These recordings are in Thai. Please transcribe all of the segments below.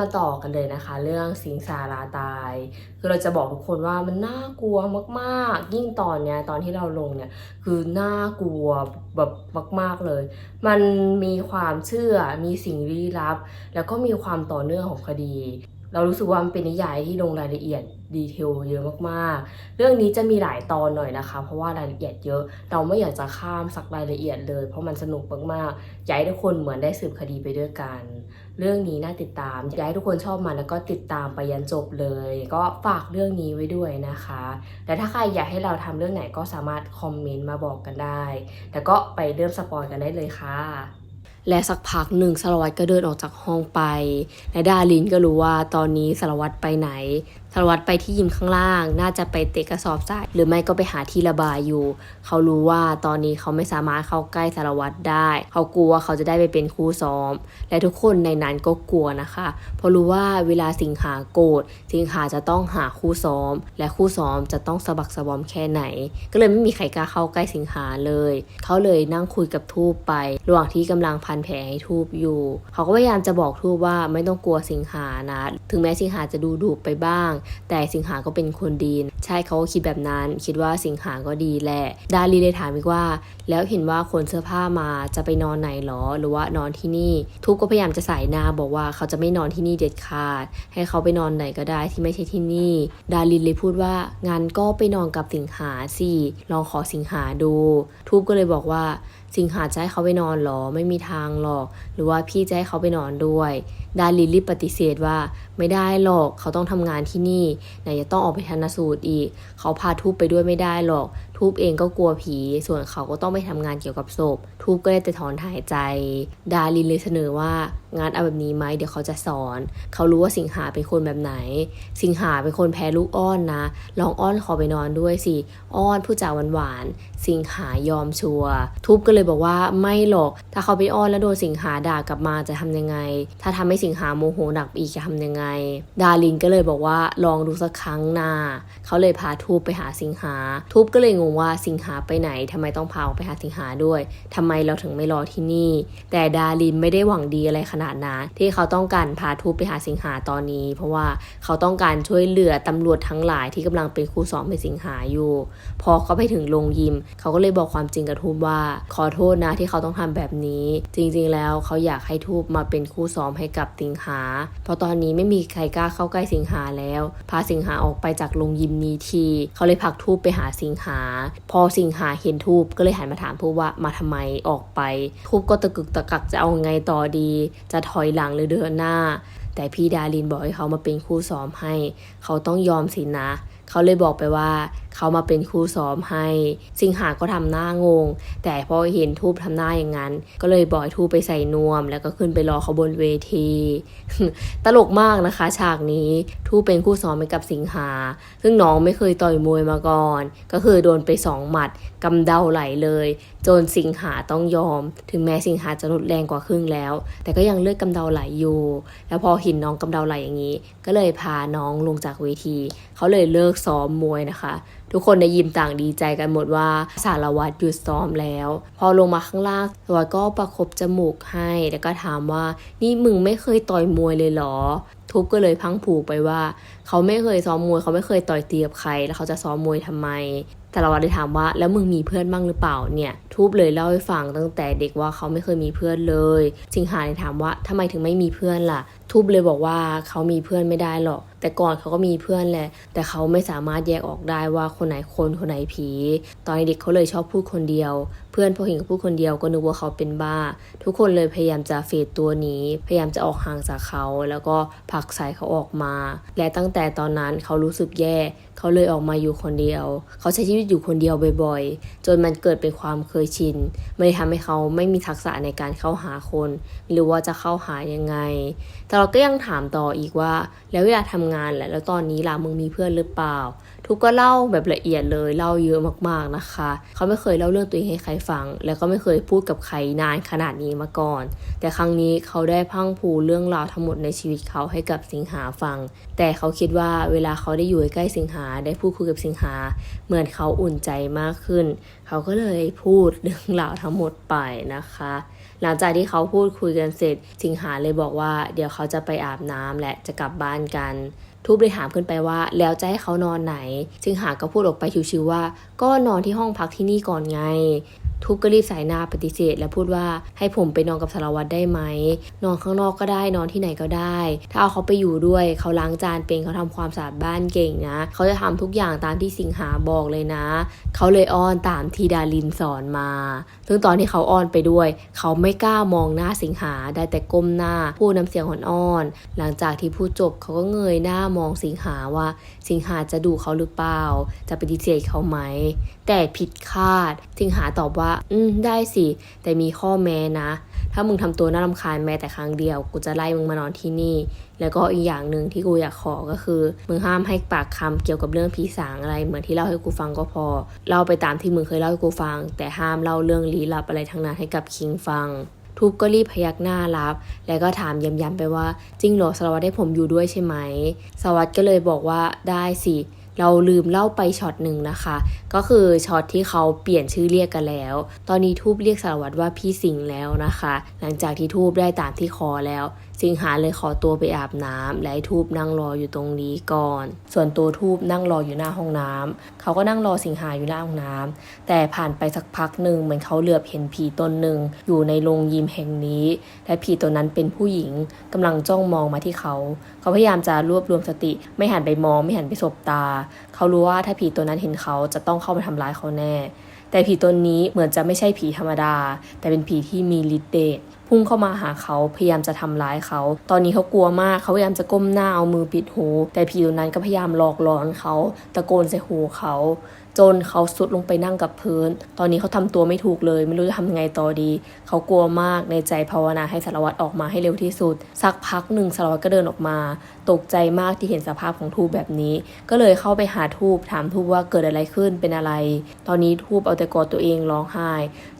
มาต่อกันเลยนะคะ เรื่องสิงสาราตาย คือเราจะบอกทุกคนว่ามันน่ากลัวมากๆ ยิ่งตอนเนี้ยตอนที่เราลงเนี่ยคือน่ากลัวแบบมาก ๆเลย มันมีความเชื่อมีสิ่งลี้ลับ แล้วก็มีความต่อเนื่องของคดีเรารู้สึกว่ามันเป็นนิยายที่ลงรายละเอียดดีเทลเยอะมากๆ เรื่องนี้จะมีหลายตอนหน่อยนะคะ เพราะว่ารายละเอียดเยอะ เราไม่อยากจะข้ามสักรายละเอียดเลย เพราะมันสนุกมากๆอยากให้ทุกคนเหมือนได้สืบคดีไปด้วยกัน เรื่องนี้น่าติดตาม อยากให้ทุกคนชอบมันแล้วก็ติดตามไปยันจบเลย ก็ฝากเรื่องนี้ไว้ด้วยนะคะแต่ถ้าใครอยากให้เราทำเรื่องไหนก็สามารถคอมเมนต์มาบอกกันได้แต่ก็ไปเริ่มสปอยกันได้เลยค่ะและสักพักหนึ่งสารวัตรก็เดินออกจากห้องไป และดาลินก็รู้ว่าตอนนี้สารวัตรไปไหนารวัตรไปที่ยิมข้างล่าง น่าจะไปเตะกระสอบทรายหรือไม่ก็ไปหาที่ระบายอยู่ เขารู้ว่าตอนนี้เขาไม่สามารถเข้าใกล้สารวัตรได้ เขากลัวว่าเขาจะได้ไปเป็นคู่ซ้อม และทุกคนในนั้นก็กลัวนะคะ เพราะรู้ว่าเวลาสิงหาโกรธสิงหาจะต้องหาคู่ซ้อม และคู่ซ้อมจะต้องสะบักสะบอมแค่ไหน ก็เลยไม่มีใครกล้าเข้าใกล้สิงหาเลย เขาเลยนั่งคุยกับทูบไประหว่างที่กำลังพันแผลให้ทูบอยู่ เขาก็พยายามจะบอกทูบว่าไม่ต้องกลัวสิงหานะ ถึงแม้สิงหาจะดูดุไปบ้างแต่สิงหาก็เป็นคนดี ใช่เขาก็คิดแบบนั้น คิดว่าสิงหาก็ดีแหละ ดาลีเลยถามอีกว่า แล้วเห็นว่าคนเสื้อผ้ามาจะไปนอนไหนหรอ หรือว่านอนที่นี่ทูบก็พยายามจะสายหน้าบอกว่าเขาจะไม่นอนที่นี่เด็ดขาด ให้เขาไปนอนไหนก็ได้ที่ไม่ใช่ที่นี่ ดารินเลยพูดว่างั้นก็ไปนอนกับสิงหาสิ ลองขอสิงหาดู ทูบก็เลยบอกว่า สิงหาจะให้เขาไปนอนหรอไม่มีทางหรอก หรือว่าพี่จะให้เขาไปนอนด้วยดารินรีบปฏิเสธว่าไม่ได้หรอกเขาต้องทำงานที่นี่ไหนจะต้องออกไปชันสูตรอีก เขาพาทูบไปด้วยไม่ได้หรอกทูบเองก็กลัวผี ส่วนเขาก็ต้องไปทำงานเกี่ยวกับศพ ทูบก็ได้แต่ถอนหายใจ ดารินเลยเสนอว่างานเอาแบบนี้ไหมเดี๋ยวเขาจะสอน เขารู้ว่าสิงหาเป็นคนแบบไหน สิงหาเป็นคนแพ้ลูกอ้อนนะ ลองอ้อนขอไปนอนด้วยสิ อ้อนผู้จาหวานๆ สิงหายอมชัวทูบก็เลยบอกว่าไม่หรอก ถ้าเขาไปอ้อนแล้วโดนสิงหาด่ากลับมาจะทำยังไง ถ้าทำให้สิงหาโมโหหนักอีกจะทำยังไง ดารินก็เลยบอกว่าลองดูสักครั้งนาเขาเลยพาทูบไปหาสิงหา ทูบก็เลยงงว่าสิงหาไปไหนทำไมต้องพาออกไปหาสิงหาด้วยทำไมเราถึงไม่รอที่นี่ แต่ดารินไม่ได้หวังดีอะไรขนาดนั้นที่เขาต้องการพาทูบไปหาสิงหาตอนนี้ เพราะว่าเขาต้องการช่วยเหลือตำรวจทั้งหลายที่กำลังเป็นครูสอนเป็นสิงหาอยู่ พอเขาไปถึงโรงยิม เขาก็เลยบอกความจริงกับทูบว่า ขอโทษนะที่เขาต้องทำแบบนี้ จริงๆแล้วเขาอยากให้ทูบมาเป็นคู่ซ้อมให้กับสิงหา เพราะตอนนี้ไม่มีใครกล้าเข้าใกล้สิงหาแล้ว พาสิงหาออกไปจากโรงยิมนี้ที เขาเลยผลักทูบไปหาสิงหาพอสิงหาเห็นทูบก็เลยหันมาถามทูบว่ามาทำไมออกไป ทูบก็ตะกึกตะกักจะเอาไงต่อดี จะถอยหลังหรือเดินหน้า แต่พี่ดารินบอกให้เขามาเป็นคู่ซ้อมให้ เขาต้องยอมสินะ เขาเลยบอกไปว่า เขามาเป็นครูซ้อมให้ สิงหาก็ทำหน้างง แต่พอเห็นทูบทำหน้าอย่างนั้น ก็เลยบอกให้ทูบไปใส่นวม แล้วก็ขึ้นไปรอเขาบนเวที ตลกมากนะคะ ฉากนี้ทูบเป็นคู่ซ้อมให้กับสิงหา ซึ่งน้องไม่เคยต่อยมวยมาก่อน ก็คือโดนไปสองหมัดกำเดาไหลเลย จนสิงหาต้องยอม ถึงแม้สิงหาจะลดแรงกว่าครึ่งแล้ว แต่ก็ยังเลือดกำเดาไหลอยู่ แล้วพอเห็นน้องกำเดาไหลอย่างนี้ ก็เลยพาน้องลงจากเวที เขาเลยเลิกซ้อมมวยนะคะทุกคนในยิมต่างดีใจกันหมดว่าสารวัตรหยุดซ้อมแล้ว พอลงมาข้างล่างสารวัตรก็ประคบจมูกให้ แล้วก็ถามว่านี่มึงไม่เคยต่อยมวยเลยเหรอ ทุบก็เลยพังผูกไปว่า เขาไม่เคยซ้อมมวยเขาไม่เคยต่อยตีกับใคร แล้วเขาจะซ้อมมวยทำไมแต่ละวันได้ถามว่าแล้วมึงมีเพื่อนบ้างหรือเปล่าเนี่ยทูบเลยเล่าให้ฟังตั้งแต่เด็กว่าเขาไม่เคยมีเพื่อนเลย สิงหาเลยถามว่าทำไมถึงไม่มีเพื่อนล่ะทูบเลยบอกว่าเขามีเพื่อนไม่ได้หรอก แต่ก่อนเขาก็มีเพื่อนแหละ แต่เขาไม่สามารถแยกออกได้ว่าคนไหนคนคนไหนผี ตอนเด็กเขาเลยชอบพูดคนเดียว เพื่อนพอเห็นเขาพูดคนเดียวก็นึกว่าเขาเป็นบ้า ทุกคนเลยพยายามจะเฟดตัวหนี้ พยายามจะออกห่างจากเขา แล้วก็ผลักใส่เขาออกมา และตั้งแต่ตอนนั้นเขารู้สึกแย่เขาเลยออกมาอยู่คนเดียว เขาใช้ชีวิตอยู่คนเดียวบ่อยๆ จนมันเกิดเป็นความเคยชิน ไม่ได้ทำให้เขาไม่มีทักษะในการเข้าหาคน หรือว่าจะเข้าหายังไงแต่เราก็ยังถามต่ออีกว่า แล้วเวลาทำงานแหละแล้วตอนนี้ล่ะมึงมีเพื่อนหรือเปล่า ทุกก็เล่าแบบละเอียดเลยเล่าเยอะมากๆนะคะ เขาไม่เคยเล่าเรื่องตัวเองให้ใครฟัง แล้วก็ไม่เคยพูดกับใครนานขนาดนี้มาก่อน แต่ครั้งนี้เขาได้พังพูเรื่องราวทั้งหมดในชีวิตเขาให้กับสิงหาฟัง แต่เขาคิดว่าเวลาเขาได้อยู่ใกล้สิงหาได้พูดคุยกับสิงหา เหมือนเขาอุ่นใจมากขึ้น เขาก็เลยพูดเรื่องราวทั้งหมดไปนะคะ หลังจากที่เขาพูดคุยกันเสร็จ สิงหาเลยบอกว่าเดี๋ยวเขาจะไปอาบน้ำและจะกลับบ้านกัน ทูบเลยถามขึ้นไปว่า แล้วจะให้เขานอนไหนสิงหาก็พูดออกไปชิวๆว่า ก็นอนที่ห้องพักที่นี่ก่อนไง ทูบก็รีบสายหน้าปฏิเสธ และพูดว่าให้ผมไปนอนกับสารวัตรได้ไหม นอนข้างนอกก็ได้นอนที่ไหนก็ได้ ถ้าเอาเขาไปอยู่ด้วยเขาล้างจานเป็นเขาทำความสะอาดบ้านเก่งนะ เขาจะทำทุกอย่างตามที่สิงหาบอกเลยนะ เขาเลยอ้อนตามที่ดารินสอนมา ซึ่งตอนที่เขาอ้อนไปด้วย เขาไม่กล้ามองหน้าสิงหาได้แต่ก้มหน้าพูดน้ำเสียงอ่อนๆหลังจากที่พูดจบเขาก็เงยหน้ามมองสิงหาว่าสิงหาจะดูเขาหรือเปล่า จะปฏิเสธเขาไหม แต่ผิดคาด สิงหาตอบว่า อืมได้สิ แต่มีข้อแม้นะ ถ้ามึงทำตัวน่ารำคาญแม้แต่ครั้งเดียว กูจะไล่มึงมานอนที่นี่ แล้วก็อีกอย่างหนึ่งที่กูอยากขอก็คือ มึงห้ามให้ปากคำเกี่ยวกับเรื่องผีสางอะไร เหมือนที่เล่าให้กูฟังก็พอ เล่าไปตามที่มึงเคยเล่าให้กูฟัง แต่ห้ามเล่าเรื่องลี้ลับอะไรทั้งนั้นให้กับคิงฟัง ทูบก็รีบพยักหน้ารับ แล้วก็ถามย้ำๆไปว่า จริงเหรอสารวัตรได้ผมอยู่ด้วยใช่ไหมสารวัตรก็เลยบอกว่าได้สิเราลืมเล่าไปช็อตหนึ่งนะคะ ก็คือช็อตที่เขาเปลี่ยนชื่อเรียกกันแล้ว ตอนนี้ทูบเรียกสารวัตรว่าพี่สิงห์แล้วนะคะ หลังจากที่ทูบได้ตามที่ขอแล้ว สิงหาเลยขอตัวไปอาบน้ำและทูบนั่งรออยู่ตรงนี้ก่อน ส่วนตัวทูบนั่งรออยู่หน้าห้องน้ำเขาก็นั่งรอสิงหาอยู่หน้าห้องน้ำแต่ผ่านไปสักพักหนึ่งเหมือนเขาเหลือบเห็นผีตนหนึ่งอยู่ในโรงยิมแห่งนี้ และผีตัวนั้นเป็นผู้หญิงกำลังจ้องมองมาที่เขา เขาพยายามจะรวบรวมสติ ไม่หันไปมองไม่หันไปสบตา เขารู้ว่าถ้าผีตัวนั้นเห็นเขาจะต้องเข้ามาทำร้ายเขาแน่ แต่ผีตัวนี้เหมือนจะไม่ใช่ผีธรรมดา แต่เป็นผีที่มีฤทธิ์เดช พุ่งเข้ามาหาเขาพยายามจะทำร้ายเขา ตอนนี้เขากลัวมากเขาพยายามจะก้มหน้าเอามือปิดหู แต่ผีตัวนั้นก็พยายามหลอกหลอนเขาตะโกนใส่หูเขาจนเขาสุดลงไปนั่งกับพื้น ตอนนี้เขาทำตัวไม่ถูกเลย ไม่รู้จะทำยังไงต่อดีเขากลัวมากในใจภาวนาให้สารวัตรออกมาให้เร็วที่สุด สักพักหนึ่งสารวัตรก็เดินออกมา ตกใจมากที่เห็นสภาพของทูบแบบนี้ ก็เลยเข้าไปหาทูบถามทูบว่าเกิดอะไรขึ้นเป็นอะไร ตอนนี้ทูบเอาแต่กอดตัวเองร้องไห้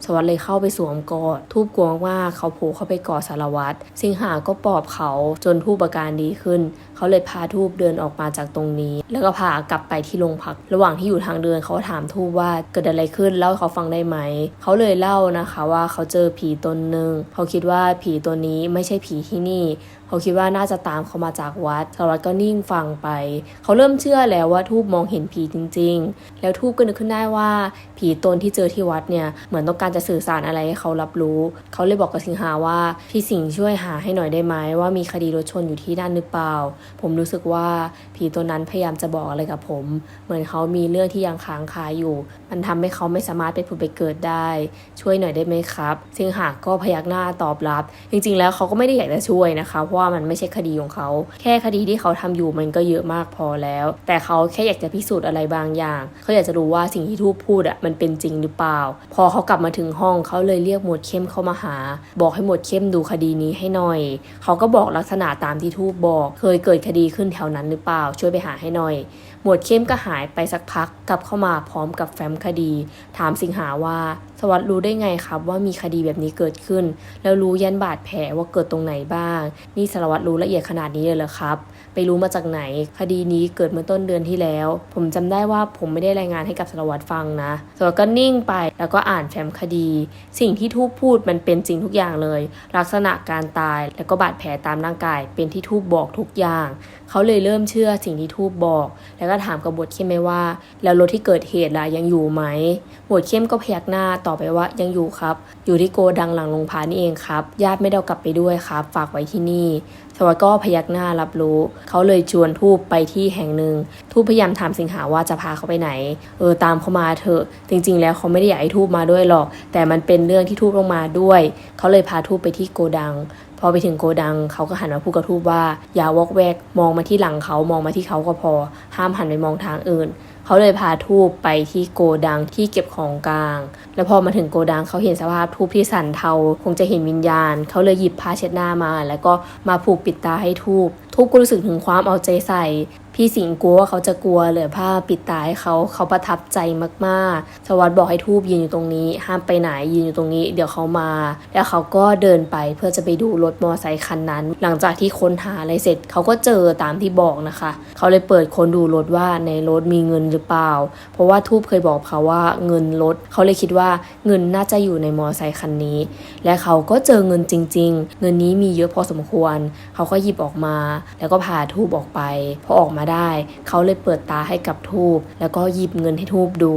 สารวัตรเลยเข้าไปสวมกอดทูบกลัวมากเขาโผล่เข้าไปกอดสารวัตรสิงหาก็ปลอบเขาจนทูบอาการดีขึ้น เขาเลยพาทูบเดินออกมาจากตรงนี้ แล้วก็พากลับไปที่โรงพัก ระหว่างที่อยู่ทางเดินเขาถามทูบว่าเกิดอะไรขึ้นเล่าเขาฟังได้ไหม เขาเลยเล่านะคะว่าเขาเจอผีตนหนึ่งเขาคิดว่าผีตัวนี้ไม่ใช่ผีที่นี่ เขาคิดว่าน่าจะตามเขามาจากวัดสารวัตรก็นิ่งฟังไป เขาเริ่มเชื่อแล้วว่าทูบมองเห็นผีจริง ๆ แล้วทูบก็นึกขึ้นได้ว่าผีตนที่เจอที่วัดเนี่ยเหมือนต้องการจะสื่อสารอะไรให้เขารับรู้ เขาเลยบอกกับสิงหาว่าพี่สิงห์ช่วยหาให้หน่อยได้ไหมว่ามีคดีรถชนอยู่ที่นั่นหรือเปล่า ผมรู้สึกว่า ผีตัวนั้นพยายามจะบอกอะไรกับผม เหมือนเขามีเรื่องที่ยังค้างคาอยู่ มันทำให้เขาไม่สามารถไปผุดไปเกิดได้ ช่วยหน่อยได้ไหมครับสิงหาก็พยักหน้าตอบรับ จริง ๆ แล้วเขาก็ไม่ได้อยากจะช่วยนะคะ เพราะว่ามันไม่ใช่คดีของเขา แค่คดีที่เขาทำอยู่มันก็เยอะมากพอแล้ว แต่เขาแค่อยากจะพิสูจน์อะไรบางอย่าง เขาอยากจะรู้ว่าสิ่งที่ทูบพูดอะมันเป็นจริงหรือเปล่า พอเขากลับมาถึงห้องเขาเลยเรียกหมวดเข้มเข้ามาหา บอกให้หมวดเข้มดูคดีนี้ให้หน่อย เขาก็บอกลักษณะตามที่ทูบบอก เคยเกิดคดีขึ้นแถวนั้นหรือเปล่าช่วยไปหาให้หน่อย หมวดเข้มก็หายไปสักพักกลับเข้ามาพร้อมกับแฟ้มคดี ถามสิงหาว่า สวัสดรู้ได้ไงครับว่ามีคดีแบบนี้เกิดขึ้น แล้วรู้ยันบาดแผลว่าเกิดตรงไหนบ้าง นี่สารวัตรรู้ละเอียดขนาดนี้เลยเหรอครับ ไปรู้มาจากไหน คดีนี้เกิดเมื่อต้นเดือนที่แล้ว ผมจำได้ว่าผมไม่ได้รายงานให้กับสารวัตรฟังนะสารวัตรก็นิ่งไปแล้วก็อ่านแฟ้มคดี สิ่งที่ทูบพูดมันเป็นจริงทุกอย่างเลย ลักษณะการตายแล้วก็บาดแผลตามร่างกายเป็นที่ทูบบอกทุกอย่างเขาเลยเริ่มเชื่อสิ่งที่ทูบบอก แล้วก็ถามกับบทเข้มไปว่า แล้วรถที่เกิดเหตุล่ะยังอยู่ไหมบทเข้มก็พยักหน้าตอบไปว่ายังอยู่ครับ อยู่ที่โกดังหลังโรงพานี่เองครับ ญาติไม่ได้เอากลับไปด้วยครับ ฝากไว้ที่นี่สวัสดก็พยักหน้ารับรู้ เขาเลยชวนทูบไปที่แห่งหนึ่ง ทูบพยายามถามสิงหาว่าจะพาเขาไปไหน เออตามเขามาเถอะ จริง ๆ แล้วเขาไม่ได้อยากให้ทูบมาด้วยหรอก แต่มันเป็นเรื่องที่ทูบต้องมาด้วย เขาเลยพาทูบไปที่โกดัง พอไปถึงโกดังเขาก็หันมาพูดกับทูบว่า อย่าวอกแวกมองมาที่หลังเขามองมาที่เขาก็พอ ห้ามหันไปมองทางอื่น เขาเลยพาทูบไปที่โกดังที่เก็บของกลาง แล้วพอมาถึงโกดังเขาเห็นสภาพทูบที่สั่นเทาคงจะเห็นวิญญาณ เขาเลยหยิบผ้าเช็ดหน้ามา แล้วก็มาผูกปิดตาให้ทูบทูบก็รู้สึกถึงความเอาใจใส่ พี่สิงกลัวว่าเขาจะกลัวเลยผ้าปิดตาให้เขาเขาประทับใจมากๆ สวัสดบอกให้ทูบยืนอยู่ตรงนี้ ห้ามไปไหนยืนอยู่ตรงนี้ เดี๋ยวเขามา แล้วเขาก็เดินไปเพื่อจะไปดูรถมอไซคันนั้น หลังจากที่ค้นหาอะไรเสร็จเขาก็เจอตามที่บอกนะคะ เขาเลยเปิดคนดูรถว่าในรถมีเงินหรือเปล่า เพราะว่าทูบเคยบอกเขาว่าเงินรถเขาเลยคิดว่าเงินน่าจะอยู่ในมอไซคันนี้ และเขาก็เจอเงินจริง ๆ เงินนี้มีเยอะพอสมควร เขาก็หยิบออกมา แล้วก็พาทูบออกไปพอออกมาได้ เขาเลยเปิดตาให้กับทูบแล้วก็หยิบเงินให้ทูบดู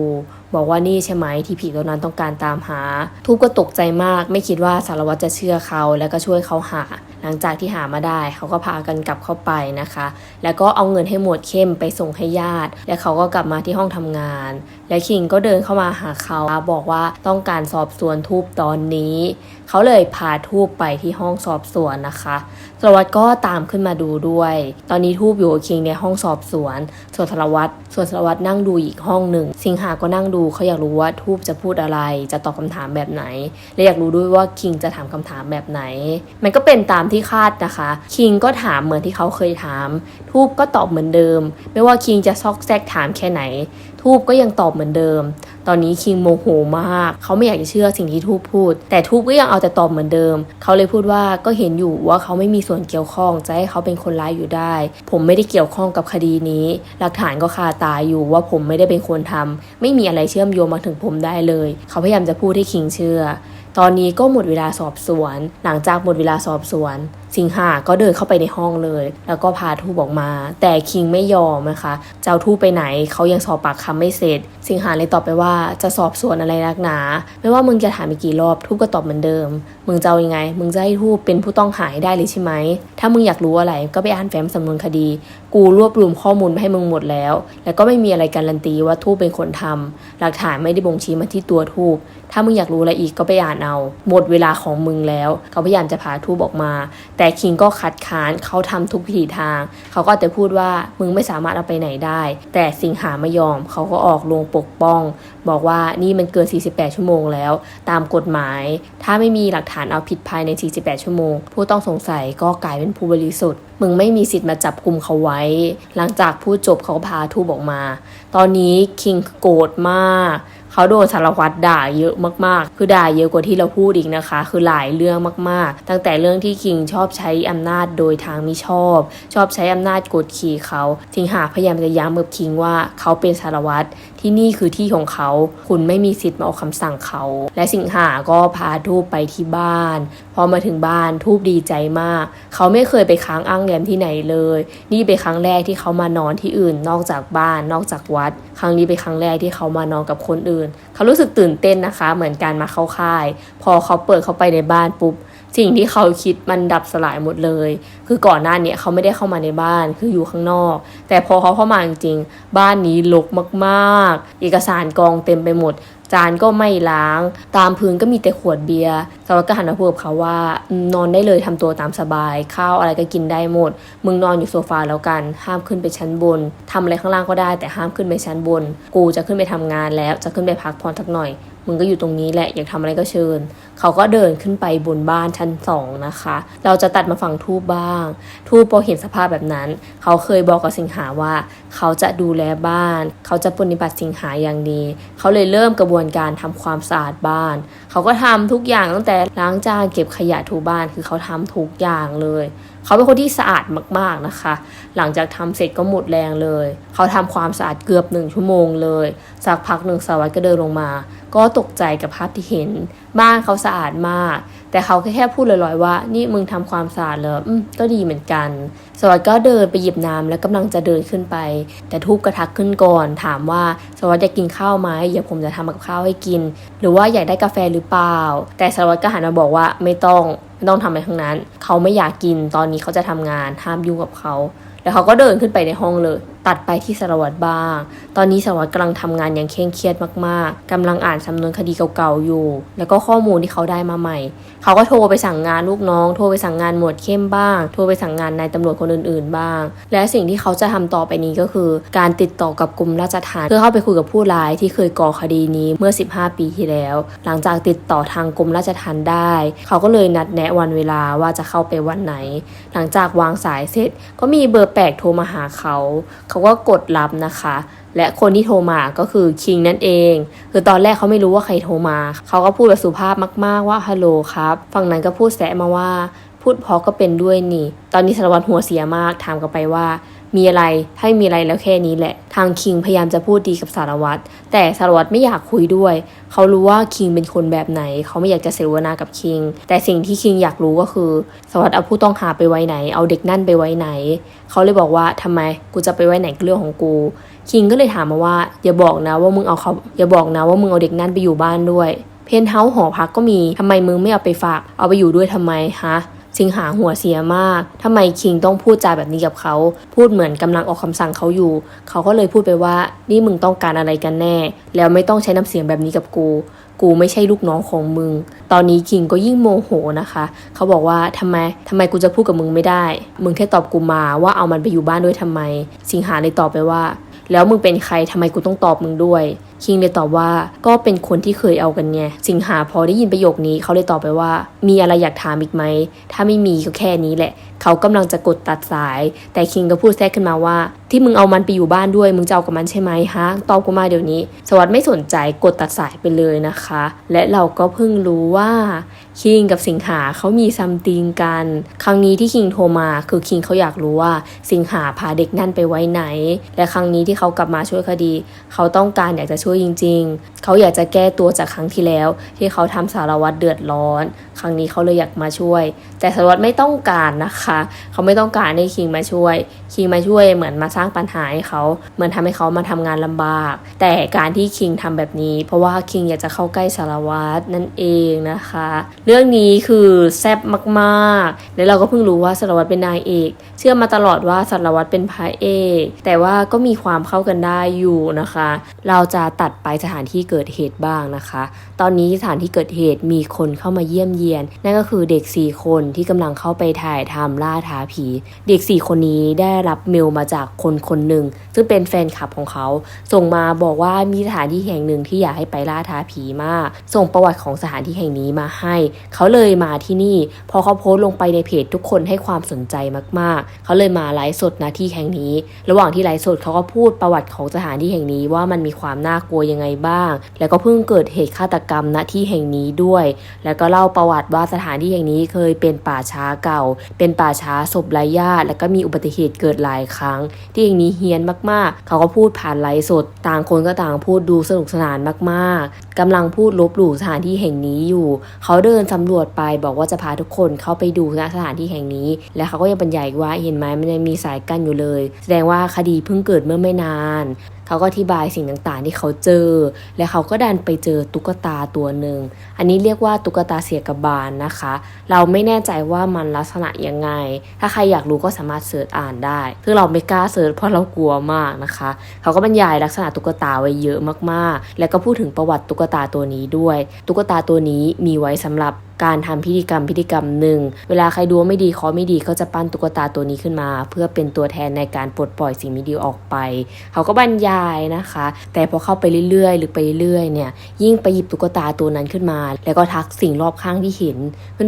บอกว่านี่ใช่ไหมที่ผีตัวนั้นต้องการตามหา ทูบก็ตกใจมาก ไม่คิดว่าสารวัตรจะเชื่อเขาแล้วก็ช่วยเขาหา หลังจากที่หามาได้ เขาก็พากันกลับเข้าไปนะคะ แล้วก็เอาเงินให้หมวดเข้มไปส่งให้ญาติ และเขาก็กลับมาที่ห้องทำงาน และคิงก็เดินเข้ามาหาเขาบอกว่าต้องการสอบสวนทูบตอนนี้ เขาเลยพาทูบไปที่ห้องสอบสวนนะคะสารวัตรก็ตามขึ้นมาดูด้วย ตอนนี้ทูบอยู่กับคิงในห้องสอบสวน ส่วนสารวัตรส่วนสารวัตรนั่งดูอีกห้องหนึ่ง สิงหาก็นั่งดูเขาอยากรู้ว่าทูบจะพูดอะไร จะตอบคำถามแบบไหน และอยากรู้ด้วยว่าคิงจะถามคำถามแบบไหน มันก็เป็นตามที่คาดนะคะ คิงก็ถามเหมือนที่เขาเคยถาม ทูบก็ตอบเหมือนเดิม ไม่ว่าคิงจะซอกแซกถามแค่ไหน ทูบก็ยังตอบเหมือนเดิม ตอนนี้คิงโมโหมาก เขาไม่อยากจะเชื่อสิ่งที่ทูบพูด แต่ทูบก็ยังเอาแต่ตอบเหมือนเดิม เขาเลยพูดว่าก็เห็นอยู่ว่าเขาไม่มีส่วนเกี่ยวข้องจะให้เขาเป็นคนร้ายอยู่ได้ ผมไม่ได้เกี่ยวข้องกับคดีนี้ หลักฐานก็คาตาอยู่ว่าผมไม่ได้เป็นคนทำไม่มีอะไรเชื่อมโยงมาถึงผมได้เลย เขาพยายามจะพูดให้คิงเชื่อ ตอนนี้ก็หมดเวลาสอบสวน หลังจากหมดเวลาสอบสวน สิงหาก็เดินเข้าไปในห้องเลย แล้วก็พาทูบออกมา แต่คิงไม่ยอมนะคะเจ้าทูบไปไหนเขายังสอบปากคำไม่เสร็จ สิงหาเลยตอบไปว่าจะสอบสวนอะไรนักหนา ไม่ว่ามึงจะถามอีกกี่รอบทูบก็ตอบเหมือนเดิม มึงจะเอายังไง มึงจะให้ทูบเป็นผู้ต้องหาให้ได้เลยใช่ไหมถ้ามึงอยากรู้อะไรก็ไปอ่านแฟ้มสำนวนคดี กูรวบรวมข้อมูลมาให้มึงหมดแล้ว แล้วก็ไม่มีอะไรการันตีว่าทูบเป็นคนทำหลักฐานไม่ได้บ่งชี้มาที่ตัวทูบถ้ามึงอยากรู้อะไรอีกก็ไปอ่านเอา หมดเวลาของมึงแล้ว เขาพยายามจะพาทูบออกมา แต่คิงก็คัดค้านเขาทำทุกวิถีทาง เขาก็จะพูดว่ามึงไม่สามารถเอาไปไหนได้ แต่สิงหาไม่ยอม เขาก็ออกลงปกป้องบอกว่านี่มันเกิน 48 ชั่วโมงแล้ว ตามกฎหมาย ถ้าไม่มีหลักฐานเอาผิดภายใน 48 ชั่วโมง ผู้ต้องสงสัยก็กลายเป็นผู้บริสุทธิ์มึงไม่มีสิทธิ์มาจับกลุ่มเขาไว้ หลังจากพูดจบเขาพาทูบออกมา ตอนนี้คิงโกรธมากเขาโดนสารวัตรด่าเยอะมากๆ คือด่าเยอะกว่าที่เราพูดอีกนะคะ คือหลายเรื่องมากๆ ตั้งแต่เรื่องที่คิงชอบใช้อำนาจโดยทางมิชอบ ชอบใช้อำนาจกดขี่เขาสิงหาพยายามจะย้ำกับคิงว่าเขาเป็นสารวัตรที่นี่คือที่ของเขา คุณไม่มีสิทธิ์มาออกคำสั่งเขา และสิงหาก็พาทูบไปที่บ้าน พอมาถึงบ้านทูบดีใจมาก เขาไม่เคยไปค้างอ้างแรมที่ไหนเลย นี่เป็นครั้งแรกที่เขามานอนที่อื่น นอกจากบ้าน นอกจากวัด ครั้งนี้เป็นครั้งแรกที่เขามานอนกับคนอื่น เขารู้สึกตื่นเต้นนะคะ เหมือนการมาเข้าค่าย พอเขาเปิดเข้าไปในบ้านปุ๊บ สิ่งที่เขาคิดมันดับสลายหมดเลย คือก่อนหน้าเนี้เขาไม่ได้เข้ามาในบ้านคืออยู่ข้างนอก แต่พอเขาเข้ามาจริงๆบ้านนี้รกมากๆ เอกสารกองเต็มไปหมด จานก็ไม่ล้าง ตามพื้นก็มีแต่ขวดเบียร์สารวัตรก็หันมาพูดกับเขาว่านอนได้เลยทำตัวตามสบาย ข้าวอะไรก็กินได้หมด มึงนอนอยู่โซฟาแล้วกัน ห้ามขึ้นไปชั้นบนทำอะไรข้างล่างก็ได้ แต่ห้ามขึ้นไปชั้นบน กูจะขึ้นไปทำงานแล้วจะขึ้นไปพักผ่อนสักหน่อย มึงก็อยู่ตรงนี้แหละอยากทำอะไรก็เชิญ เขาก็เดินขึ้นไปบนบ้านชั้นสองนะคะ เราจะตัดมาฝั่งทูบบ้าง ทูบพอเห็นสภาพแบบนั้น เขาเคยบอกกับสิงหาว่า เขาจะดูแลบ้าน เขาจะปฏิบัติสิงหาอย่างดี เขาเลยเริ่มกระบวนการทำความสะอาดบ้าน เขาก็ทำทุกอย่างตั้งแต่ล้างจานเก็บขยะถูบ้านคือเขาทำทุกอย่างเลยเขาเป็นคนที่สะอาดมากๆนะคะ หลังจากทำเสร็จก็หมดแรงเลย เขาทำความสะอาดเกือบหนึ่งชั่วโมงเลย สักพักหนึ่งสวัตรก็เดินลงมา ก็ตกใจกับภาพที่เห็น บ้านเขาสะอาดมาก แต่เขาแค่พูดลอยๆว่า นี่มึงทำความสะอาดเหรออืมก็ดีเหมือนกัน สวัสด์ก็เดินไปหยิบน้ำแล้วกำลังจะเดินขึ้นไป แต่ทูบกระทักขึ้นก่อน ถามว่าสวัสด์อยากกินข้าวไหมเดี๋ยวผมจะทำกับข้าวให้กิน หรือว่าอยากได้กาแฟหรือเปล่า แต่สวัสด์ก็หันมาบอกว่าไม่ต้องไม่ต้องทำอะไรทั้งนั้น เขาไม่อยากกินตอนนี้เขาจะทำงานห้ามยุ่งกับเขา แล้วเขาก็เดินขึ้นไปในห้องเลย ตัดไปที่สารวัตรบ้าง ตอนนี้สารวัตรกำลังทำงานอย่างเคร่งเครียดมากๆกำลังอ่านสำนวนคดีเก่าๆอยู่ แล้วก็ข้อมูลที่เขาได้มาใหม่ เขาก็โทรไปสั่งงานลูกน้อง โทรไปสั่งงานหมวดเข้มบ้าง โทรไปสั่งงานนายตำรวจคนอื่นๆบ้าง และสิ่งที่เขาจะทำต่อไปนี้ก็คือ การติดต่อกับกรมราชทัณฑ์เพื่อเข้าไปคุยกับผู้ร้ายที่เคยก่อคดีนี้เมื่อ 15 ปีที่แล้ว หลังจากติดต่อทางกรมราชทัณฑ์ได้ เขาก็เลยนัดแนะวันเวลาว่าจะเข้าไปวันไหน หลังจากวางสายเสร็จก็มีเบอร์แปลกโทรมาหาเขาเขาก็กดรับนะคะ และคนที่โทรมาก็คือคิงนั่นเอง คือตอนแรกเขาไม่รู้ว่าใครโทรมา เขาก็พูดแบบสุภาพมาก ๆว่าฮัลโหลครับ ฝั่งนั้นก็พูดแซะมาว่า พูดเพราะก็เป็นด้วยนี่ ตอนนี้สารวัตรหัวเสียมากถามกลับไปว่า มีอะไรถ้าไม่มีอะไรแล้วแค่นี้แหละ ทางคิงพยายามจะพูดดีกับสารวัตรแต่สารวัตรไม่อยากคุยด้วย เขารู้ว่าคิงเป็นคนแบบไหน เขาไม่อยากจะเสวนากับคิง แต่สิ่งที่คิงอยากรู้ก็คือสารวัตรเอาผู้ต้องหาไปไว้ไหน เอาเด็กนั่นไปไว้ไหน เขาเลยบอกว่าทำไมกูจะไปไว้ไหนเรื่องของกูคิงก็เลยถามมาว่า อย่าบอกนะว่ามึงเอาเขาอย่าบอกนะว่ามึงเอาเด็กนั่นไปอยู่บ้านด้วย เพนท์เฮาส์หอพักก็มีทำไมมึงไม่เอาไปฝาก เอาไปอยู่ด้วยทำไมฮะ สิงหาหัวเสียมากทำไมคิงต้องพูดจาแบบนี้กับเขา พูดเหมือนกำลังออกคำสั่งเขาอยู่ เขาก็เลยพูดไปว่า นี่มึงต้องการอะไรกันแน่ แล้วไม่ต้องใช้น้ำเสียงแบบนี้กับกู กูไม่ใช่ลูกน้องของมึง ตอนนี้คิงก็ยิ่งโมโหนะคะ เขาบอกว่าทำไมทำไมกูจะพูดกับมึงไม่ได้ มึงแค่ตอบกูมาว่าเอามันไปอยู่บ้านด้วยทำไม สิงหาเลยตอบไปว่า แล้วมึงเป็นใครทำไมกูต้องตอบมึงด้วย คิงเลยตอบว่าก็เป็นคนที่เคยเอากันไงสิงหาพอได้ยินประโยคนี้เขาเลยตอบไปว่า มีอะไรอยากถามอีกไหม ถ้าไม่มีก็แค่นี้แหละ เขากำลังจะกดตัดสาย แต่คิงก็พูดแทรกขึ้นมาว่า ที่มึงเอามันไปอยู่บ้านด้วยมึงจะเอากับมันใช่ไหมฮะตอบกูมาเดี๋ยวนี้ สวัสด์ไม่สนใจกดตัดสายไปเลยนะคะ และเราก็เพิ่งรู้ว่าคิงกับสิงหาเขามีซัมติงกัน ครั้งนี้ที่คิงโทรมาคือคิงเขาอยากรู้ว่าสิงหาพาเด็กนั่นไปไว้ไหน และครั้งนี้ที่เขากลับมาช่วยคดี เขาต้องการอยากจะช่วยจริง ๆ เขาอยากจะแก้ตัวจากครั้งที่แล้ว ที่เขาทำสารวัตรเดือดร้อน ครั้งนี้เขาเลยอยากมาช่วย แต่สารวัตรไม่ต้องการนะคะ เขาไม่ต้องการให้คิงมาช่วย คิงมาช่วยเหมือนมาสร้างปัญหาให้เขา เหมือนทำให้เขามาทำงานลำบาก แต่การที่คิงทำแบบนี้ เพราะว่าคิงอยากจะเข้าใกล้สารวัตรนั่นเองนะคะ เรื่องนี้คือแซ่บมากๆ แล้วเราก็เพิ่งรู้ว่าสารวัตรเป็นนายเอก เชื่อมาตลอดว่าสารวัตรเป็นพระเอก แต่ว่าก็มีความเข้ากันได้อยู่นะคะ เราจะตัดไปสถานที่เกิดเหตุบ้างนะคะ ตอนนี้สถานที่เกิดเหตุมีคนเข้ามาเยี่ยมเยียน นั่นก็คือเด็ก 4 คนที่กำลังเข้าไปถ่ายทำล่าท้าผี เด็ก 4 คนนี้ได้รับเมลมาจากคนคนหนึ่งซึ่งเป็นแฟนคลับของเขา ส่งมาบอกว่ามีสถานที่แห่งหนึ่งที่อยากให้ไปล่าท้าผีมาก ส่งประวัติของสถานที่แห่งนี้มาให้ เขาเลยมาที่นี่ พอเขาโพสต์ลงไปในเพจทุกคนให้ความสนใจมากๆ เขาเลยมาไลฟ์สดนะที่แห่งนี้ ระหว่างที่ไลฟ์สดเขาก็พูดประวัติของสถานที่แห่งนี้ว่ามันมีความน่ากลัวยังไงบ้าง แล้วก็เพิ่งเกิดเหตุฆาตกรรมณที่แห่งนี้ด้วย แล้วก็เล่าประวัติว่าสถานที่แห่งนี้เคยเป็นป่าช้าเก่า เป็นป่าช้าศพไร้ญาติ แล้วก็มีอุบัติเหตุเกิดหลายครั้ง ที่แห่งนี้เฮี้ยนมากๆ เขาก็พูดผ่านไลฟ์สด ต่างคนก็ต่างพูดดูสนุกสนานมากๆกำลังพูดลบหลู่สถานที่แห่งนี้อยู่ เขาเดินสำรวจไปบอกว่าจะพาทุกคนเข้าไปดูณสถานที่แห่งนี้ และเขาก็ยังบรรยายว่าเห็นไหมมันยังมีสายกั้นอยู่เลย แสดงว่าคดีเพิ่งเกิดเมื่อไม่นาน เขาก็อธิบายสิ่งต่างๆ ที่เขาเจอ และเขาก็ดันไปเจอตุ๊กตาตัวหนึ่ง อันนี้เรียกว่าตุ๊กตาเสียกบาลนะคะ เราไม่แน่ใจว่ามันลักษณะยังไง ถ้าใครอยากรู้ก็สามารถเสิร์ชอ่านได้ ซึ่งเราไม่กล้าเสิร์ชเพราะเรากลัวมากนะคะ เขาก็บรรยายลักษณะตุ๊กตาไว้เยอะมากๆ แล้วก็พูดถึงประวัติตุ๊กตาตัวนี้ด้วย ตุ๊กตาตัวนี้มีไว้สำหรับ การทำพิธีกรรมพิธีกรรมหนึ่งเวลาใครดูไม่ดีขอไม่ดีก็จะปั้นตุ๊กตาตัวนี้ขึ้นมา เพื่อเป็นตัวแทนในการปลดปล่อยสิ่งไม่ดีออกไป เขาก็บรรยายนะคะ แต่พอเข้าไปเรื่อยๆ หรือไปเรื่อยๆเนี่ยยิ่งไปหยิบตุ๊กตาตัวนั้นขึ้นมา แล้วก็ทักสิ่งรอบข้างที่เห็น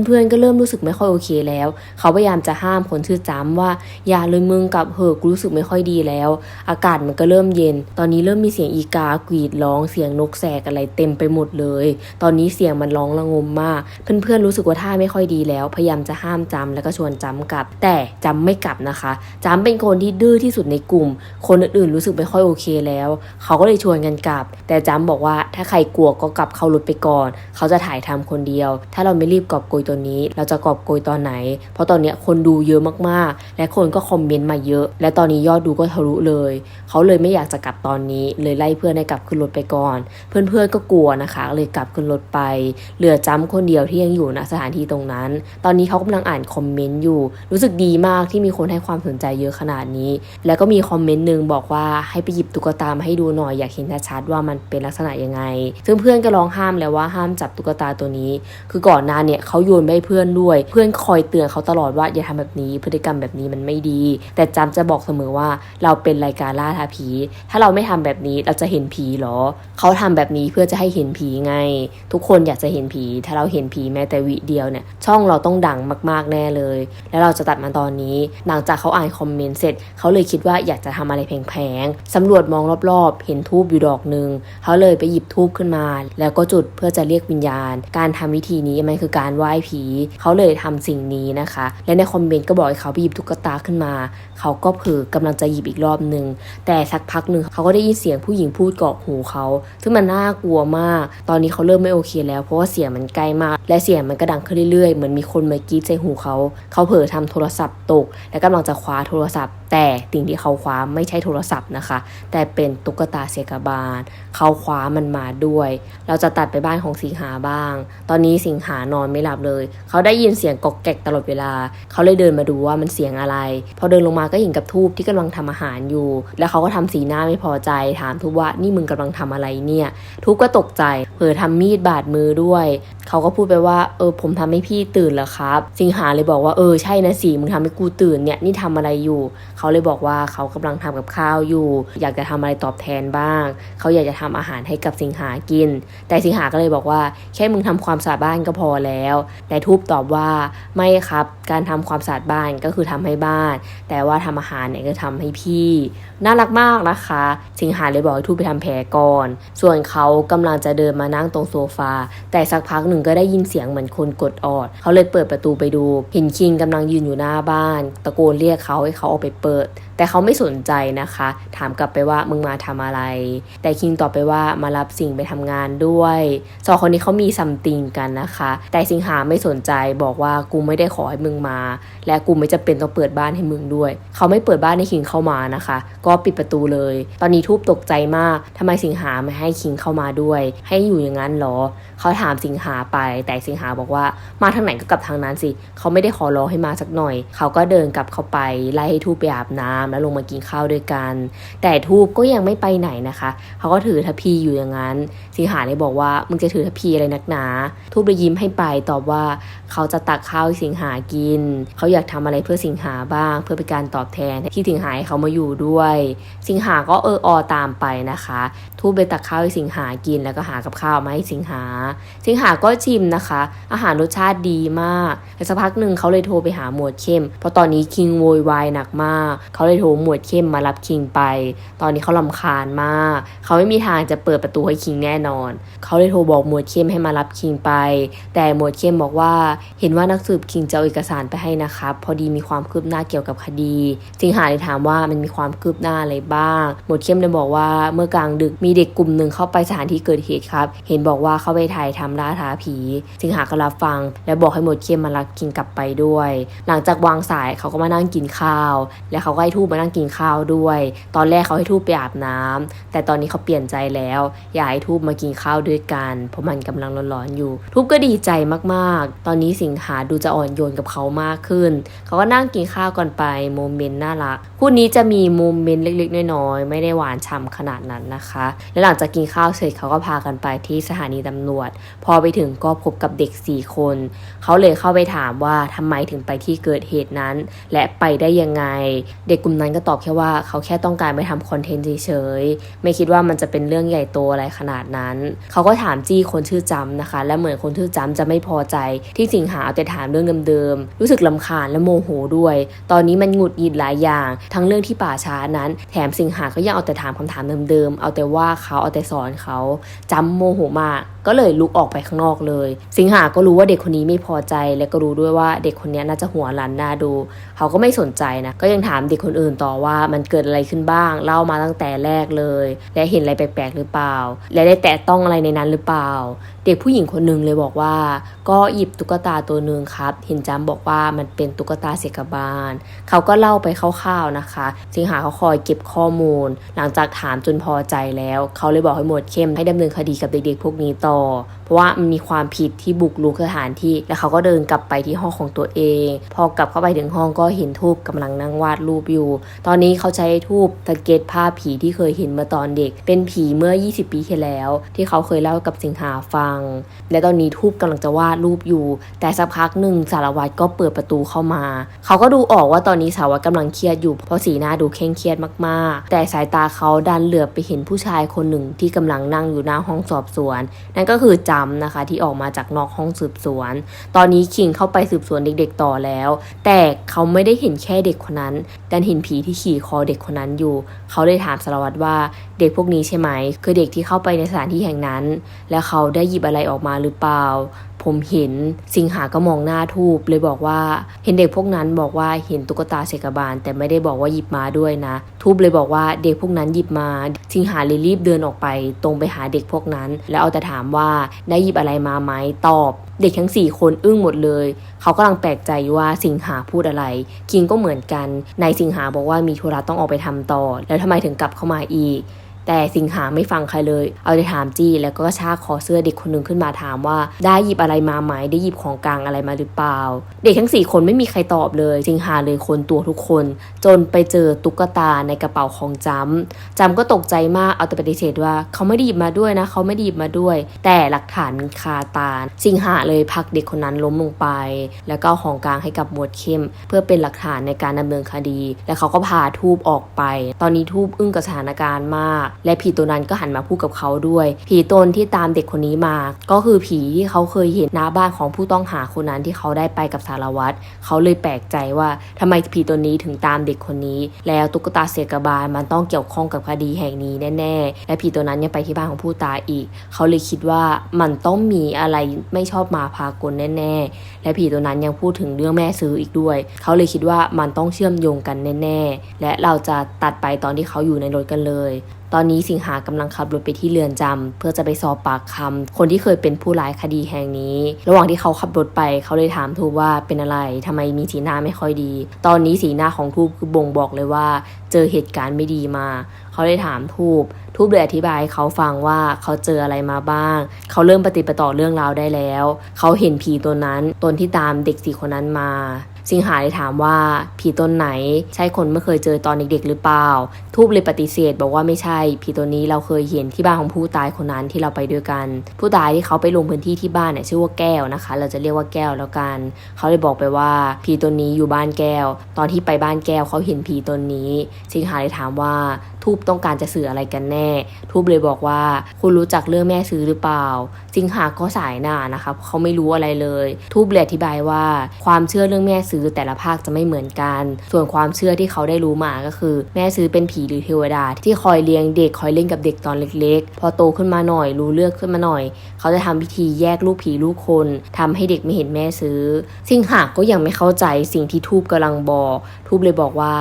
เพื่อนๆก็เริ่มรู้สึกไม่ค่อยโอเคแล้ว เขาพยายามจะห้ามคนชื่อจ้ำว่าอย่าเลยมึงกับเหอะรู้สึกไม่ค่อยดีแล้ว อากาศมันก็เริ่มเย็น ตอนนี้เริ่มมีเสียงอีกากรีดร้องเสียงนกแสกอะไรเต็มไปหมดเลย ตอนนี้เสียงมันร้องระงมมากเพื่อนๆรู้สึกว่าท่าไม่ค่อยดีแล้ว พยายามจะห้ามจำแล้วก็ชวนจำกลับ แต่จำไม่กลับนะคะจำเป็นคนที่ดื้อที่สุดในกลุ่ม คนอื่นๆรู้สึกไม่ค่อยโอเคแล้ว เขาก็เลยชวนกันกลับ แต่จำบอกว่าถ้าใครกลัวก็กลับเข้ารถไปก่อน เขาจะถ่ายทำคนเดียว ถ้าเราไม่รีบกอบโกยตัวนี้ เราจะกอบโกยตอนไหน เพราะตอนเนี้ยคนดูเยอะมากๆ และคนก็คอมเมนต์มาเยอะ และตอนนี้ยอดดูก็ทะลุเลย เขาเลยไม่อยากจะกลับตอนนี้ เลยไล่เพื่อนให้กลับขึ้นรถไปก่อน เพื่อนๆก็กลัวนะคะ เลยกลับขึ้นรถไป เหลือจำคนเดียวที่ยังยังอยู่ณสถานที่ตรงนั้น ตอนนี้เขากำลังอ่านคอมเมนต์อยู่ รู้สึกดีมากที่มีคนให้ความสนใจเยอะขนาดนี้ แล้วก็มีคอมเมนต์หนึ่งบอกว่าให้ไปหยิบตุ๊กตามาให้ดูหน่อยอยากเห็นชัดว่ามันเป็นลักษณะยังไง ซึ่งเพื่อนก็ร้องห้ามแล้วว่าห้ามจับตุ๊กตาตัวนี้ คือก่อนหน้าเนี่ยเขาโยนไปให้เพื่อนด้วย เพื่อนคอยเตือนเขาตลอดว่าอย่าทำแบบนี้พฤติกรรมแบบนี้มันไม่ดี แต่จำจะบอกเสมอว่าเราเป็นรายการล่าท้าผี ถ้าเราไม่ทำแบบนี้เราจะเห็นผีเหรอ เขาทำแบบนี้เพื่อจะให้เห็นผีไง ทุกคนอยากจะเห็นผี ถ้าเราเห็นผีแม้แต่วิเดียวเนี่ยช่องเราต้องดังมากๆแน่เลย แล้วเราจะตัดมาตอนนี้ หลังจากเขาอ่านคอมเมนต์เสร็จเขาเลยคิดว่าอยากจะทำอะไรแพงๆสำรวจมองรอบๆ เห็นทูบอยู่ดอกหนึ่งเขาเลยไปหยิบทูบขึ้นมา แล้วก็จุดเพื่อจะเรียกวิญญาณ การทำวิธีนี้มันคือการไหว้ผีเขาเลยทำสิ่งนี้นะคะ และในคอมเมนต์ก็บอกให้เขาไปหยิบตุ๊กตาขึ้นมาเขาก็เผลอกำลังจะหยิบอีกรอบหนึ่งแต่สักพักหนึ่งเขาก็ได้ยินเสียงผู้หญิงพูดเกาะหูเขาซึ่งมันน่ากลัวมาก ตอนนี้เขาเริ่มไม่โอเคแล้วเพราะว่าเสียงมันใกล้มาก และเสียงมันก็ดังขึ้นเรื่อยๆ เหมือนมีคนมากรีดใส่หูเขา เขาเผลอทำโทรศัพท์ตก และกำลังจะคว้าโทรศัพท์ แต่สิ่งที่เขาคว้าไม่ใช่โทรศัพท์นะคะ แต่เป็นตุ๊กตาเซกาบาล เขาคว้ามันมาด้วย เราจะตัดไปบ้านของสิงหาบ้าง ตอนนี้สิงหานอนไม่หลับเลย เขาได้ยินเสียงกอกแกกตลอดเวลา เขาเลยเดินมาดูว่ามันเสียงอะไร พอเดินลงมาก็เห็นกับทูบที่กำลังทำอาหารอยู่ แล้วเขาก็ทำสีหน้าไม่พอใจ ถามทูบว่านี่มึงกำลังทำอะไรเนี่ย ทูบก็ตกใจ เผลอทำมีดบาดมือด้วย เขาก็พูดไปว่าเออผมทำให้พี่ตื่นแล้วครับ สิงหาเลยบอกว่าเออใช่นะสิมึงทำให้กูตื่นเนี่ยนี่ทำอะไรอยู่ เขาเลยบอกว่าเขากำลังทำกับข้าวอยู่ อยากจะทำอะไรตอบแทนบ้าง เขาอยากจะทำอาหารให้กับสิงหากิน แต่สิงหาก็เลยบอกว่าแค่มึงทำความสะอาดบ้านก็พอแล้ว แต่ทูบตอบว่าไม่ครับ การทำความสะอาดบ้านก็คือทำให้บ้าน แต่ว่าทำอาหารเนี่ยก็ทำให้พี่ น่ารักมากนะคะ สิงหาเลยบอกให้ทูบไปทำแผลก่อน ส่วนเขากำลังจะเดินมานั่งตรงโซฟา แต่สักพักหนึ่งก็ได้ยินเสียงเหมือนคนกดออด เขาเลยเปิดประตูไปดู เห็นคิงกำลังยืนอยู่หน้าบ้าน ตะโกนเรียกเขาให้เขาออกไปเปิด แต่เขาไม่สนใจนะคะ ถามกลับไปว่ามึงมาทำอะไร แต่คิงตอบไปว่ามารับสิงไปทำงานด้วยสองคนนี้เขามีซัมติงกันนะคะ แต่สิงหาไม่สนใจบอกว่ากูไม่ได้ขอให้มึงมา และกูไม่จะเป็นต้องเปิดบ้านให้มึงด้วย เขาไม่เปิดบ้านให้คิงเข้ามานะคะ ก็ปิดประตูเลย ตอนนี้ทูบตกใจมากทำไมสิงหาไม่ให้คิงเข้ามาด้วย ให้อยู่อย่างนั้นเหรอ เขาถามสิงหาไป แต่สิงหาบอกว่ามาทางไหนก็กลับทางนั้นสิ เขาไม่ได้ขอร้องให้มาสักหน่อย เขาก็เดินกลับเข้าไปไล่ให้ทูบไปอาบน้ำแล้วลงมากินข้าวด้วยกัน แต่ทูบก็ยังไม่ไปไหนนะคะ เขาก็ถือทัพพีอยู่อย่างนั้น สิงหาเลยบอกว่ามึงจะถือทัพพีอะไรนักหนา ทูบเลยยิ้มให้ไปตอบว่าเขาจะตักข้าวให้สิงหากิน เขาอยากทำอะไรเพื่อสิงหาบ้าง เพื่อเป็นการตอบแทนที่สิงหาให้เขามาอยู่ด้วย สิงหาก็เอออตามไปนะคะ ทูบไปตักข้าวให้สิงหากินแล้วก็หากับข้าวมาให้สิงหา สิงหาก็ชิมนะคะ อาหารรสชาติดีมากแต่สักพักหนึ่งเขาเลยโทรไปหาหมวดเข้ม เพราะตอนนี้คิงโวยวายหนักมาก เขาเลยโทรหมวดเข้มมารับคิงไป ตอนนี้เขาลำคาญมาก เขาไม่มีทางจะเปิดประตูให้คิงแน่นอน เขาเลยโทรบอกหมวดเข้มให้มารับคิงไป แต่หมวดเข้มบอกว่าเห็นว่านักสืบคิงจะเอาเอกสารไปให้นะครับ พอดีมีความคืบหน้าเกี่ยวกับคดีสิงหาเลยถามว่ามันมีความคืบหน้าอะไรบ้าง หมวดเข้มเลยบอกว่าเมื่อกลางดึกมีเด็กกลุ่มหนึ่งเข้าไปสถานที่เกิดเหตุครับ เห็นบอกว่าเขาไปถ่ายทำล่าท้าผี สิงหาก็รับฟัง และบอกให้หมวดเข้มมารับคิงกลับไปด้วย หลังจากวางสายเขาก็มานั่งกินข้าว และเขาก็ให้ทููบมานั่งกินข้าวด้วย ตอนแรกเขาให้ทูบไปอาบน้ำแต่ตอนนี้เขาเปลี่ยนใจแล้ว อยากให้ทูบมากินข้าวด้วยกัน เพราะมันกำลังร้อนๆอยู่ ทูบก็ดีใจมากๆ ตอนนี้สิงหาดูจะอ่อนโยนกับเขามากขึ้น เขาก็นั่งกินข้าวก่อนไปโมเมนต์น่ารักคู่นี้จะมีโมเมนต์เล็กๆ น้อยๆ ไม่ได้หวานฉ่ำขนาดนั้นนะคะ และหลังจากกินข้าวเสร็จเขาก็พากันไปที่สถานีตำรวจ พอไปถึงก็พบกับเด็ก 4 คน เขาเลยเข้าไปถามว่าทำไมถึงไปที่เกิดเหตุนั้น และไปได้ยังไง เด็กกลุ่มนั้นก็ตอบแค่ว่าเขาแค่ต้องการไปทำคอนเทนต์เฉยๆ ไม่คิดว่ามันจะเป็นเรื่องใหญ่โตอะไรขนาดนั้น เขาก็ถามจี้คนชื่อจำนะคะ และเหมือนคนชื่อจำจะไม่พอใจ ที่สิงหาเอาแต่ถามเรื่องเดิมๆ รู้สึกลำคาญและโมโหด้วย ตอนนี้มันหงุดหงิดหลายอย่าง ทั้งเรื่องที่ป่าช้านั้น แถมสิงหาก็ยังเอาแต่ถามคำถามเดิมๆ เอาแต่ว่าเขาเอาแต่สอนเขาจำโมโหมากก็เลยลุกออกไปข้างนอกเลย สิงหาก็รู้ว่าเด็กคนนี้ไม่พอใจ และก็รู้ด้วยว่าเด็กคนนี้น่าจะหัวรันน่าดู เขาก็ไม่สนใจนะ ก็ยังถามเด็กคนอื่นต่อว่ามันเกิดอะไรขึ้นบ้าง เล่ามาตั้งแต่แรกเลย และเห็นอะไรแปลกๆหรือเปล่า และได้แตะต้องอะไรในนั้นหรือเปล่าเด็กผู้หญิงคนหนึ่งเลยบอกว่า ก็หยิบตุ๊กตาตัวหนึ่งครับ เห็นจำบอกว่ามันเป็นตุ๊กตาเสกบาลเขาก็เล่าไปคร่าวๆนะคะ สิงหาเขาคอยเก็บข้อมูล หลังจากถามจนพอใจแล้ว เขาเลยบอกให้หมวดเข้มให้ดำเนินคดีกับเด็กๆพวกนี้ต่อ เพราะว่ามันมีความผิดที่บุกรุกสถานที่ แล้วเขาก็เดินกลับไปที่ห้องของตัวเอง พอกลับเข้าไปถึงห้องก็เห็นทูบกำลังนั่งวาดรูปอยู่ ตอนนี้เขาใช้ทูบสเก็ตภาพผีที่เคยเห็นมื่อตอนเด็ก เป็นผีเมื่อ 20 ปีที่แล้ว ที่เขาเคยเล่ากับสิงหาฟังและตอนนี้ทูบกำลังจะวาดรูปอยู่ แต่สักพักหนึ่งสารวัตรก็เปิดประตูเข้ามา เขาก็ดูออกว่าตอนนี้สารวัตรกำลังเครียดอยู่เพราะสีหน้าดูเคร่งเครียดมากๆ แต่สายตาเขาดันเหลือบไปเห็นผู้ชายคนหนึ่งที่กำลังนั่งอยู่หน้าห้องสอบสวน นั่นก็คือจำนะคะที่ออกมาจากนอกห้องสืบสวน ตอนนี้คิงเข้าไปสืบสวนเด็กๆต่อแล้ว แต่เขาไม่ได้เห็นแค่เด็กคนนั้นดันเห็นผีที่ขี่คอเด็กคนนั้นอยู่ เขาเลยถามสารวัตรว่า เด็กพวกนี้ใช่ไหม คือเด็กที่เข้าไปในสถานที่แห่งนั้น แล้วเขาได้หยิบอะไรออกมาหรือเปล่า ผมเห็นสิงหาก็มองหน้าทูบเลยบอกว่า เห็นเด็กพวกนั้นบอกว่าเห็นตุ๊กตาเสกบาล แต่ไม่ได้บอกว่าหยิบมาด้วยนะ ทูบเลยบอกว่าเด็กพวกนั้นหยิบมา สิงหาเลยรีบเดินออกไป ตรงไปหาเด็กพวกนั้น แล้วเอาแต่ถามว่าได้หยิบอะไรมาไหมตอบ เด็กทั้งสี่คนอึ้งหมดเลย เขากำลังแปลกใจว่าสิงหาพูดอะไร คิงก็เหมือนกันนายสิงหาบอกว่ามีธุระต้องออกไปทำต่อ แล้วทำไมถึงกลับเข้ามาอีก แต่สิงหาไม่ฟังใครเลย เอาแต่ถามจี้แล้วก็กระชากคอเสื้อเด็กคนหนึ่งขึ้นมาถามว่า ได้หยิบอะไรมาไหมได้หยิบของกลางอะไรมาหรือเปล่า เด็กทั้งสี่คนไม่มีใครตอบเลย สิงหาเลยคนตัวทุกคน จนไปเจอตุ๊กตาในกระเป๋าของจำจำก็ตกใจมากเอาแต่ปฏิเสธว่าเขาไม่ได้หยิบมาด้วยนะเขาไม่ได้หยิบมาด้วย แต่หลักฐานมันคาตาสิงหาเลยผลักเด็กคนนั้นล้มลงไป แล้วก็ของกลางให้กับหมวดเข้ม เพื่อเป็นหลักฐานในการดำเนินคดี แล้วเขาก็พาทูบออกไป ตอนนี้ทูบอึ้งกับสถานการณ์มากและผีตัวนั้นก็หันมาพูดกับเขาด้วย ผีตนที่ตามเด็กคนนี้มา ก็คือผีที่เขาเคยเห็นหน้าบ้านของผู้ต้องหาคนนั้นที่เขาได้ไปกับสารวัตรเขาเลยแปลกใจว่าทำไมผีตัวนี้ถึงตามเด็กคนนี้ แล้วตุ๊กตาเสกบาลมันต้องเกี่ยวข้องกับคดีแห่งนี้แน่ ๆ และผีตัวนั้นยังไปที่บ้านของผู้ตายอีก เขาเลยคิดว่ามันต้องมีอะไรไม่ชอบมาพากลแน่ ๆ และผีตัวนั้นยังพูดถึงเรื่องแม่ซื้ออีกด้วย เขาเลยคิดว่ามันต้องเชื่อมโยงกันแน่ ๆ และเราจะตัดไปตอนที่เขาอยู่ในรถกันเลย ตอนนี้สิงหากำลังขับรถไปที่เรือนจำเพื่อจะไปสอบปากคำคนที่เคยเป็นผู้ร้ายคดีแห่งนี้ ระหว่างที่เขาขับรถไปเขาเลยถามทูบว่าเป็นอะไรทำไมมีสีหน้าไม่ค่อยดี ตอนนี้สีหน้าของทูบคือบ่งบอกเลยว่า เจอเหตุการณ์ไม่ดีมา เขาเลยถามทูบทูบเลยอธิบายเขาฟังว่าเขาเจออะไรมาบ้าง เขาเริ่มปฏิปต่อเรื่องราวได้แล้ว เขาเห็นผีตัวนั้นตนที่ตามเด็กสี่คนนั้นมา สิงหาเลยถามว่าผีตนไหนใช่คนไม่เคยเจอตอนเด็กๆหรือเปล่า ทูบเลยปฏิเสธบอกว่าไม่ใช่ ผีตัวนี้เราเคยเห็นที่บ้านของผู้ตายคนนั้นที่เราไปด้วยกัน ผู้ตายที่เขาไปลงพื้นที่ที่บ้านเนี่ยชื่อว่าแก้วนะคะ เราจะเรียกว่าแก้วแล้วกัน เขาเลยบอกไปว่าผีตัวนี้อยู่บ้านแก้ว ตอนที่ไปบ้านแก้วเขาเห็นผีตนนี้ สิงหาเลยถามว่า ทูบต้องการจะสื่ออะไรกันแน่ ทูบเลยบอกว่า คุณรู้จักเรื่องแม่ซื้อหรือเปล่า สิงหาก็สายหน้านะคะเขาไม่รู้อะไรเลย ทูบเลยอธิบายว่า ความเชื่อเรื่องแม่ซื้อแต่ละภาคจะไม่เหมือนกัน ส่วนความเชื่อที่เขาได้รู้มาก็คือ แม่ซื้อเป็นผีหรือเทวดา ที่คอยเลี้ยงเด็กคอยเล่นกับเด็กตอนเล็ก ๆ พอโตขึ้นมาหน่อยรู้เลือกขึ้นมาหน่อย เขาจะทำพิธีแยกลูกผีลูกคนทำให้เด็กไม่เห็นแม่ซื้อ สิงหาก็ยังไม่เข้าใจสิ่งที่ทูบกำลังบอก ทูบเลยบอกว่า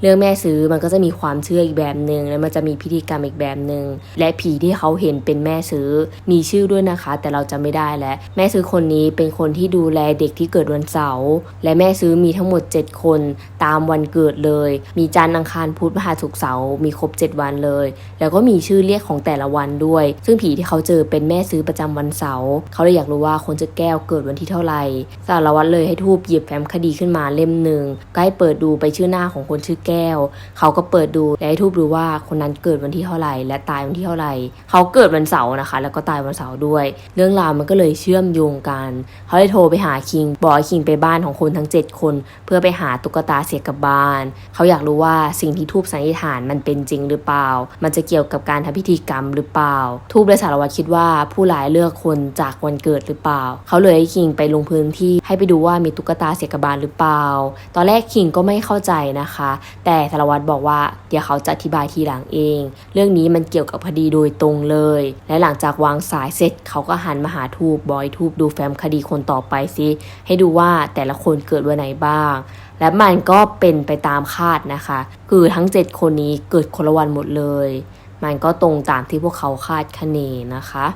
เรื่องแม่ซื้อมันก็จะมีความเชื่ออีกแบบหนึ่งแล้วมันจะมีพิธีกรรมอีกแบบหนึ่งและผีที่เขาเห็นเป็นแม่ซื้อมีชื่อด้วยนะคะ แต่เราจำไม่ได้แล้วแม่ซื้อคนนี้เป็นคนที่ดูแลเด็กที่เกิดวันเสาร์และแม่ซื้อมีทั้งหมด 7 คนตามวันเกิดเลย มีจันทร์อังคารพุธพฤหัสศุกร์เสาร์มีครบ 7 วันเลย แล้วก็มีชื่อเรียกของแต่ละวันด้วย ซึ่งผีที่เขาเจอเป็นแม่ซื้อประจำวันเสาร์เขาเลยอยากรู้ว่าคนจะแก้วเกิดวันที่เท่าไหร่สารวัตรเลยให้ทูบหยิบแฟ้มคดีขึ้นมาเล่มหนึ่งก็ให้เปิดดูไปชื่อหน้าของคนชื่อแก้ว เขาก็เปิดดูและให้ทูบดูว่า่าคนนั้นเกิดวันที่เท่าไหร่ และตายวันที่เท่าไหร่ เขาเกิดวันเสาร์นะคะ แล้วก็ตายวันเสาร์ด้วย เรื่องราวมันก็เลยเชื่อมโยงกัน เขาเลยโทรไปหาคิงบอกให้คิงไปบ้านของคนทั้ง 7 คน เพื่อไปหาตุ๊กตาเสียกับบ้าน เขาอยากรู้ว่าสิ่งที่ทูบสันนิษฐานมันเป็นจริงหรือเปล่า มันจะเกี่ยวกับการทำพิธีกรรมหรือเปล่า ทูบและสารวัตรคิดว่าผู้ร้ายเลือกคนจากวันเกิดหรือเปล่า เขาเลยให้คิงไปลงพื้นที่ให้ไปดูว่ามีตุ๊กตาเสียกับบานหรือเปล่า ตอนแรกคิงก็ไม่เข้าใจนะคะ แต่สารวัตรบอกว่าเดี๋ยวเขาจะอธิบายทีหลังเอง เรื่องนี้มันเกี่ยวกับคดีโดยตรงเลย และหลังจากวางสายเสร็จเขาก็หันมาหาทูบบอยทูบดูแฟ้มคดีคนต่อไปสิให้ดูว่าแต่ละคนเกิดวันไหนบ้าง และมันก็เป็นไปตามคาดนะคะ คือทั้ง 7 คนนี้เกิดคนละวันหมดเลย มันก็ตรงตามที่พวกเขาคาดคะเนนะคะ